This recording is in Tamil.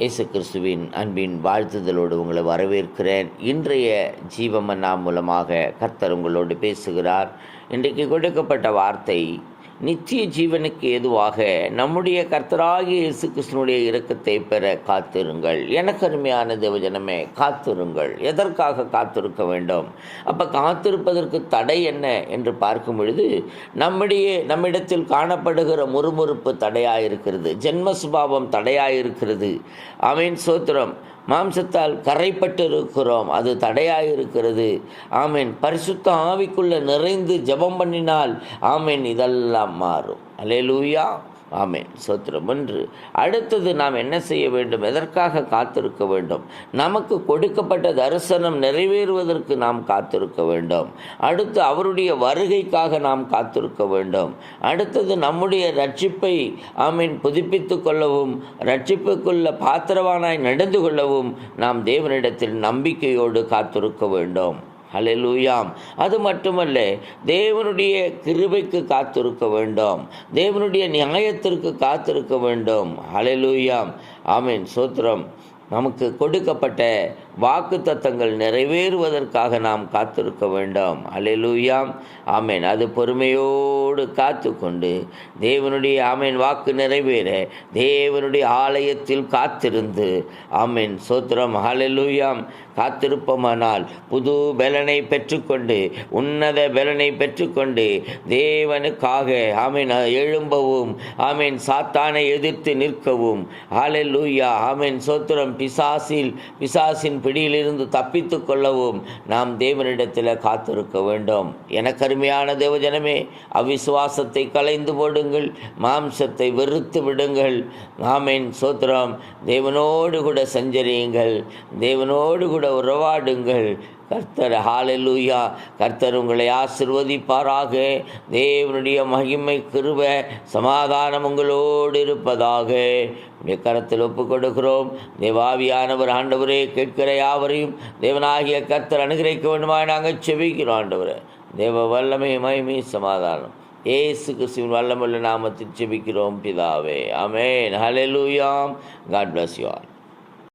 இயேசு கிறிஸ்துவின் அன்பின் வாழ்த்துதலோடு உங்களை வரவேற்கிறேன். இன்றைய ஜீவமன்னா மூலமாக கர்த்தர் உங்களோடு பேசுகிறார். இன்றைக்கு கொடுக்கப்பட்ட வார்த்தை நித்திய ஜீவனுக்கு ஏதுவாக நம்முடைய கர்த்தராகிய இயேசு கிருஷ்ணனுடைய இரக்கத்தை பெற காத்திருங்கள். எனக்கு அருமையான தேவஜனமே காத்திருங்கள். எதற்காக காத்திருக்க வேண்டும்? அப்போ காத்திருப்பதற்கு தடை என்ன என்று பார்க்கும் பொழுது நம்முடைய நம்மிடத்தில் காணப்படுகிற முறுமுறுப்பு தடையாயிருக்கிறது. ஜென்ம சுபாவம் தடையாயிருக்கிறது. அவன் சோத்திரம். மாம்சத்தால் கரைப்பட்டிருக்கிறோம். அது தடையாக இருக்கிறது ஆமேன். பரிசுத்த ஆவிக்குள்ள நிறைந்து ஜெபம் பண்ணினால் ஆமேன் இதெல்லாம் மாறும். அலேலூயா ஆமேன். சோத்திரம் ஒன்று. அடுத்தது நாம் என்ன செய்ய வேண்டும்? எதற்காக காத்திருக்க வேண்டும்? நமக்கு கொடுக்கப்பட்ட தரிசனம் நிறைவேறுவதற்கு நாம் காத்திருக்க வேண்டும். அடுத்து அவருடைய வருகைக்காக நாம் காத்திருக்க வேண்டும். அடுத்தது நம்முடைய ரட்சிப்பை ஆமீன் புதுப்பித்து கொள்ளவும் ரட்சிப்புக்குள்ள பாத்திரவானாய் நடந்து கொள்ளவும் நாம் தேவனிடத்தில் நம்பிக்கையோடு காத்திருக்க வேண்டும். அலையலூயாம் அது மட்டுமல்ல தேவனுடைய கிருபைக்கு காத்திருக்க வேண்டும். தேவனுடைய நியாயத்திற்கு காத்திருக்க வேண்டும். அலையலூயாம் ஆமீன். சூத்திரம். நமக்கு கொடுக்கப்பட்ட வாக்கு தத்தங்கள் நிறைவேறுவதற்காக நாம் காத்திருக்க வேண்டும். அலையலூயாம் ஆமேன். அது பொறுமையோடு காத்து கொண்டு தேவனுடைய ஆமேன் வாக்கு நிறைவேற தேவனுடைய ஆலயத்தில் காத்திருந்து. ஆமேன். சோத்திரம். அலையலூயாம் காத்திருப்போமானால் புது பலனை பெற்றுக்கொண்டு உன்னத பலனை பெற்றுக்கொண்டு தேவனுக்காக ஆமீன் எழும்பவும் ஆமீன் சாத்தானை எதிர்த்து நிற்கவும். ஆலெல்லூயா ஆமீன். சோத்திரம். பிசாசில் பிசாசின் பிடியிலிருந்து தப்பித்து கொள்ளவும் நாம் தேவனிடத்தில் காத்திருக்க வேண்டும். எனக்கு கருமையான தேவஜனமே அவிசுவாசத்தை கலைந்து போடுங்கள் மாம்சத்தை வெறுத்து விடுங்கள். மாமேன் சோத்திரம். தேவனோடு கூட சஞ்சரியுங்கள் தேவனோடு கூட உறவாடுங்கள். கர்த்தர் ஹாலலூயா கர்த்தர் உங்களை ஆசிர்வதிப்பாராக. தேவனுடைய மகிமை கிருப சமாதானம் உங்களோடு இருப்பதாக. கரத்தில் ஒப்பு கொடுக்கிறோம் தேவாவியானவர் ஆண்டவரே கேட்கிற யாவரையும் தேவனாகிய கர்த்தர் அனுகிரகிக்க வேண்டுமா நாங்கள் செபிக்கிறோம் ஆண்டவரே. தேவ வல்லமை மகிமை சமாதானம். ஏசு கிறிஸ்துவின் வல்லமுள்ள நாமத்தில் செபிக்கிறோம் பிதாவே. அமேன் ஹலெலூயாம் காட் பிளஸ் யூ ஆல்